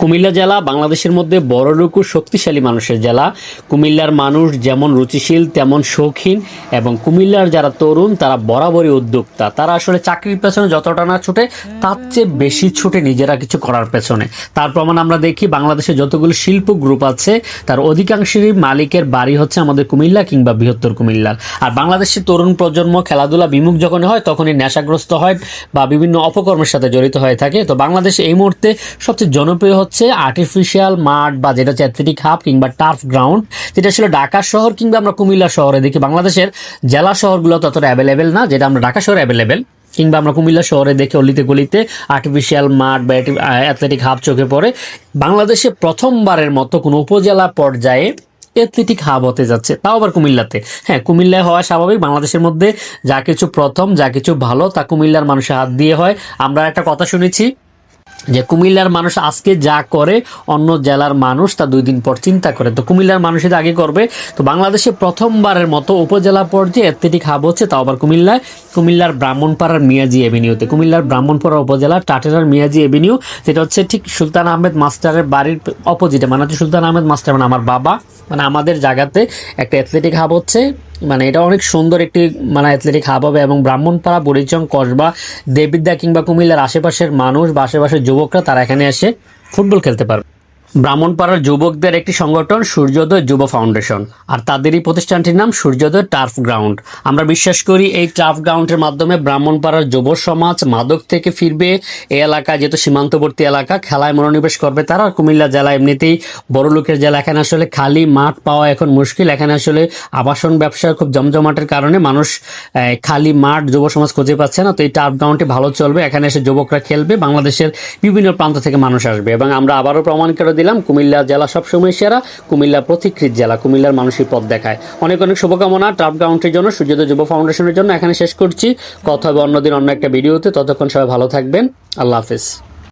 কুমিল্লা জেলা বাংলাদেশের মধ্যে বড়লুকু শক্তিশালী মানুষের জেলা। কুমিল্লার মানুষ যেমন রুচিশীল, তেমন শৌখিন এবং কুমিল্লার যারা তরুণ, তারা বরাবরই উদ্যোক্তা। তারা আসলে চাকরির পেছনে যতটা না ছুটে, তার চেয়ে বেশি ছুটে নিজেরা কিছু করার পেছনে। তার প্রমাণ আমরা দেখি, বাংলাদেশে যতগুলো শিল্প গ্রুপ আছে, তার অধিকাংশেরই মালিকের বাড়ি হচ্ছে আমাদের কুমিল্লা কিংবা বৃহত্তর কুমিল্লার। আর বাংলাদেশের তরুণ প্রজন্ম খেলাধুলা বিমুখ যখন হয়, তখনই নেশাগ্রস্ত হয় বা বিভিন্ন অপকর্মের সাথে জড়িত হয়ে থাকে। তো বাংলাদেশে এই মুহূর্তে সবচেয়ে জনপ্রিয় হচ্ছে আর্টিফিশিয়াল মাঠ বা যেটা হচ্ছে অ্যাথলেটিক হাব কিংবা টার্ফ গ্রাউন্ড যেটা আসলে ঢাকা শহর কিংবা আমরা কুমিল্লা শহরে। দেখি বাংলাদেশের জেলা শহরগুলো ততটা অ্যাভেলেবেল না, যেটা আমরা ঢাকা শহরে অ্যাভেলেবেল কিংবা আমরা কুমিল্লা শহরে দেখে অলিতে গলিতে আর্টিফিশিয়াল মাঠ বা অ্যাথলেটিক হাব চোখে পড়ে। বাংলাদেশে প্রথমবারের মতো কোনো উপজেলা পর্যায়ে অ্যাথলেটিক হাব হতে যাচ্ছে, তাও আবার কুমিল্লাতে। হ্যাঁ কুমিল্লায় হওয়া স্বাভাবিক, বাংলাদেশের মধ্যে যা কিছু প্রথম, যা কিছু ভালো, তা কুমিল্লার মানুষের হাত দিয়ে হয়। আমরা একটা কথা শুনেছি যে কুমিল্লার মানুষ আজকে যা করে, অন্য জেলার মানুষ তা দুই দিন পর চিন্তা করে। তো কুমিল্লার মানুষ এটা আগে করবে। তো বাংলাদেশে প্রথমবারের মতো উপজেলা পর্যায়ে অ্যাথলেটিক হাব হচ্ছে তাও আবার কুমিল্লায়। কুমিল্লার ব্রাহ্মণপাড়ার মিয়াজি এভিনিউতে। কুমিল্লার ব্রাহ্মণপাড়া উপজেলা টাটেরার মিয়াজি এভিনিউ, যেটা হচ্ছে ঠিক সুলতান আহমেদ মাস্টারের বাড়ির অপোজিটে মানে হচ্ছে সুলতান আহমেদ মাস্টার মানে আমার বাবা মানে আমাদের জায়গাতে একটা অ্যাথলেটিক হাব হচ্ছে। মানে এটা অনেক সুন্দর একটি মানে অ্যাথলেটিক হাব হবে এবং ব্রাহ্মণপাড়া বরিচং কসবা, দেবিদ্যা কিংবা কুমিল্লার আশেপাশের মানুষ বা আশেপাশের যুবকরা তারা এখানে এসে ফুটবল খেলতে পারবে। ব্রাহ্মণপাড়ার যুবকদের একটি সংগঠন, সূর্যোদয় যুব ফাউন্ডেশন। আর তাদেরই প্রতিষ্ঠানটির নাম সূর্যোদয় টার্ফ গ্রাউন্ড। আমরা বিশ্বাস করি এই টার্ফ গ্রাউন্ডের মাধ্যমে ব্রাহ্মণপাড়ার যুব সমাজ মাদক থেকে ফিরবে। এই এলাকা যেহেতু সীমান্তবর্তী এলাকা, খেলায় মনোনিবেশ করবে তারা। কুমিল্লা জেলা এমনিতেই বড় লোকের জেলা। এখানে আসলে খালি মাঠ পাওয়া এখন মুশকিল। এখানে আসলে আবাসন ব্যবসার খুব জমজমাটের কারণে মানুষ খালি মাঠ যুব সমাজ খুঁজে পাচ্ছে না। তো এই টার্ফ গ্রাউন্ডটি ভালো চলবে। এখানে এসে যুবকরা খেলবে। বাংলাদেশের বিভিন্ন প্রান্ত থেকে মানুষ আসবে। এবং আমরা আবারও প্রমাণ করে দিলাম। কুমিল্লা জেলা সবসময় সেরা। কুমিল্লা প্রতিকৃত জেলা। কুমিল্লার মানুষের পথ দেখায়। অনেক অনেক শুভকামনা টার্ফ গ্রাউন্ডের জন্য, সূর্যোদয় যুব ফাউন্ডেশনের জন্য। এখানে শেষ করছি। কথা হবে অন্যদিন অন্য একটা ভিডিওতে। ততক্ষণ সবাই ভালো থাকবেন। আল্লাহ হাফিজ।